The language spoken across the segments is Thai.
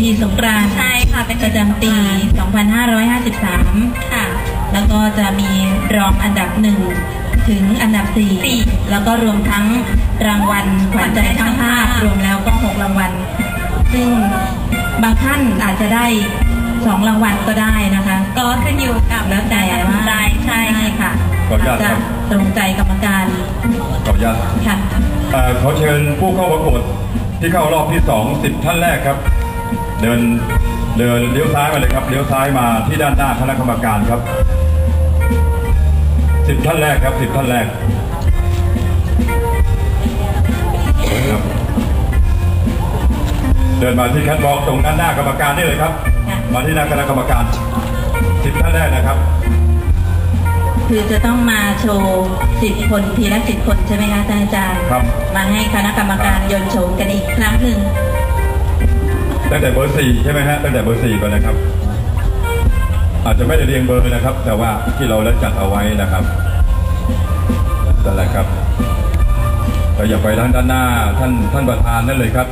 พีสงกรานต์ใช่ค่ะเป็นประจำปี 2553 ค่ะ แล้วก็จะมีรองอันดับหนึ่งถึงอันดับสี่สี่แล้วก็รวมทั้งรางวัลขวัญใจทั้งภาครวมแล้วก็หกรางวัล ซึ่งบางท่านอาจจะได้สองรางวัลก็ได้นะคะ ก็ขึ้นอยู่กับแล้วแต่ว่าใจใช่ใช่ค่ะค่ะขออนุญาตครัจะบตรงใจกรรมการขออนุญาตค่ะเอ่อขอเชิญผู้เข้าประกวดที่เข้ารอบที่สองสิบท่านแรกครับ เดินเดินเลี้ยวซ้ายมาเลยครับเลี้ยวซ้ายมาที่ด้านหน้าคณะกรรมการครับสิบท่านแรกครับสิบท่านแรกครับเดินมาที่แคทวอล์กตรงด้านหน้ากรรมการนี่เลยครับค่ะมาที่หน้าคณะกรรมการสิบท่านแรกนะครับ คือจะต้องมาโชว์สิบคนทีละสิบคนใช่ไหมคะท่านอาจารย์ ครับ มาให้คณะกรรมการยนต์โฉมกันอีกครั้งหนึ่ง ตั้งแต่เบอร์สี่ใช่ไหมฮะตั้งแต่เบอร์สี่ก่อนนะครับ อาจจะไม่ได้เรียงเบอร์นะครับ แต่ว่าที่เราได้จัดเอาไว้นะครับนั่นแหละครับเราอย่าไปทางด้านหน้าท่านท่านประธานนั่นเลยครับ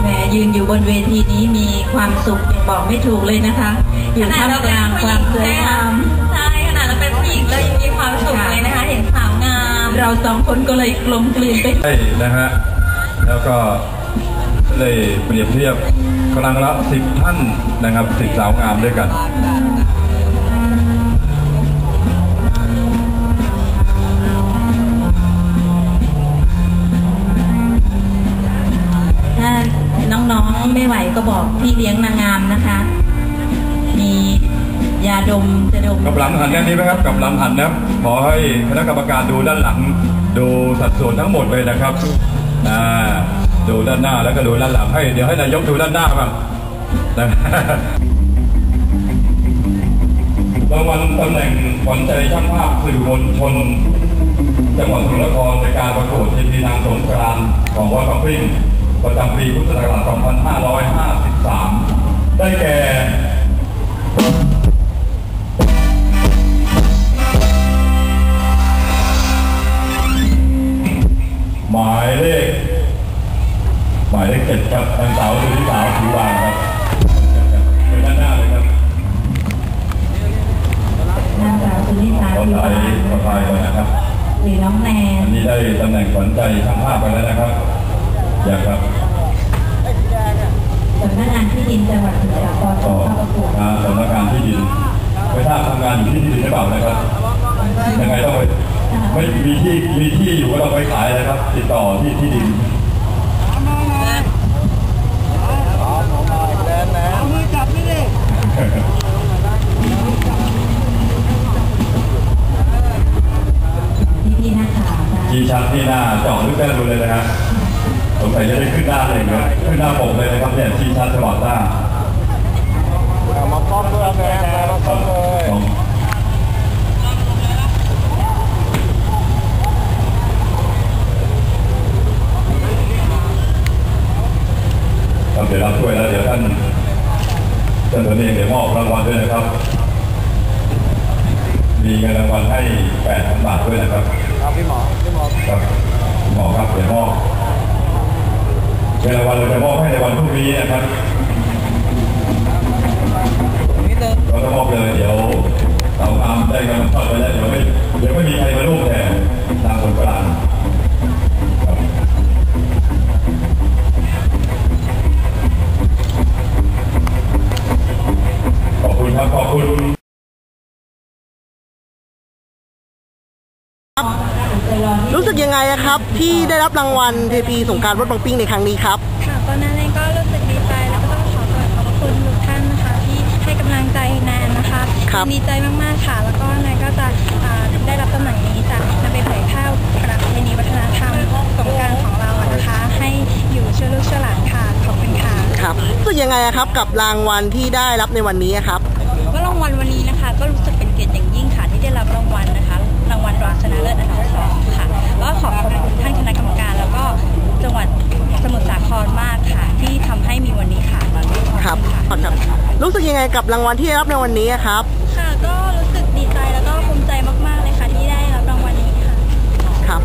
แหมยืนอยู่บนเวทีนี้มีความสุขบอกไม่ถูกเลยนะคะ อยู่ท่ามกลางความสวยงาม สองคนก็เลยกลมกลืนไปใช่นะฮะแล้วก็เลยเปรียบเทียบกำลังละสิบท่านนะครับสิบสาวงามด้วยกันถ้าน้องๆไม่ไหวก็บอกพี่เลี้ยงนางงามนะคะมี ยาดมจะดมกับหลังหันแน่นี้ไหมครับกับหลังหันนะขอให้คณะกรรมการดูด้านหลัง ดูสัดส่วนทั้งหมดเลยนะครับอ่าดูด้านหน้าแล้วก็ดูด้านหลังให้เดี๋ยวให้นายกดูด้านหน้าบ้างนะรางวัลตำแหน่งขวัญใจช่างภาพสื่อมวลชนจังหวัดสกลนครในการประกวดทีพีนางสงกรานของวัดบางพริ้งประจำปีพุทธศักราช 2553 ได้แก่ จ็ดครับนางสาวสุริสาผิวบางครับเป็นด้านหน้าเลยครับนางสาวสุนิสาขอผิวถ่ายบางขอถ่ายก่อนนะครับหรือน้องแนนอันนี้ได้ตำแหน่งขวัญใจช่างภาพไปแล้วนะครับอยากครับสำนักงานที่ดินจังหวัดสมุทรสาครก็เข้าประกวดทางสำนักงานที่ดินไม่ทราบทำงานอยู่ที่ที่ดินหรือเปล่านะครับยังไงต้องไปไม่มีที่มีที่อยู่ก็ต้องไปขายนะครับ ติดต่อที่ที่ดิน พี่ๆนักข่าวนะชี้ชัดที่หน้าเจาะลึกได้ดูเลยนะฮะสงสัยจะได้ขึ้นหน้าเลยนะขึ้นหน้าปกเลยนะครับเนี่ยชี้ชัดตลอดหน้า มาป้อมด้วยแม่มาป้อมเลย ของครับเดี๋ยวรับถ้วยแล้วเดี๋ยวท่านท่านตัวนี้เดี๋ยวมอบรางวัลด้วยนะครับ มีเงินรางวัลให้8,000บาทด้วยนะครับครับพี่หมอพี่หมอครับหมอครับเดี๋ยวมอบเงินรางวัลเราจะมอบให้ในวันพรุ่งนี้นะครับ รู้สึกยังไงอะครับที่ได้รับรางวัลเทพีสงกรารวัดบางปิ้งในครั้งนี้ครับค่ะตอนนั้นเองก็รู้สึกดีใจแล้วก็ต้องขอกราบขอบพระคุณทุกท่านนะคะที่ให้กำลังใจแนนนะคะครับดีใจมากๆค่ะ แล้วก็แนนก็จะอ่าได้รับตำแหน่งนี้จะนำไปเผยแพร่ประเพณีวัฒนธรรมสงกรารของเราอะนะคะ ให้อยู่เชื่อลูกเชื่อหลานค่ะขอบคุณค่ะครับรู้สึกยังไงอะครับกับรางวัลที่ได้รับในวันนี้อะครับว่ารางวัลวันนี้นะคะ ก็รู้สึกังไงกับรางวัลที่ได้รับในวันนี้ครับ ค่ะ ก็รู้สึกดีใจแล้วก็ภูมิใจมาก ๆ เลยค่ะที่ได้รับรางวัลนี้ค่ะ ครับ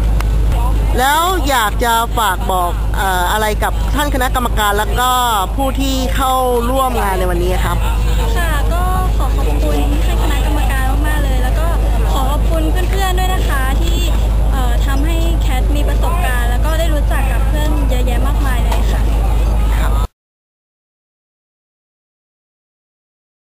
แล้วอยากจะฝากบอกออะไรกับท่านคณะกรรมการแล้วก็ผู้ที่เข้าร่วมงานในวันนี้ครับ ค่ะ ก็ขอขอบคุณท่านคณะกรรมการมาก ๆ เลย แล้วก็ขอขอบคุณเพื่อน ๆ ด้วยนะคะที่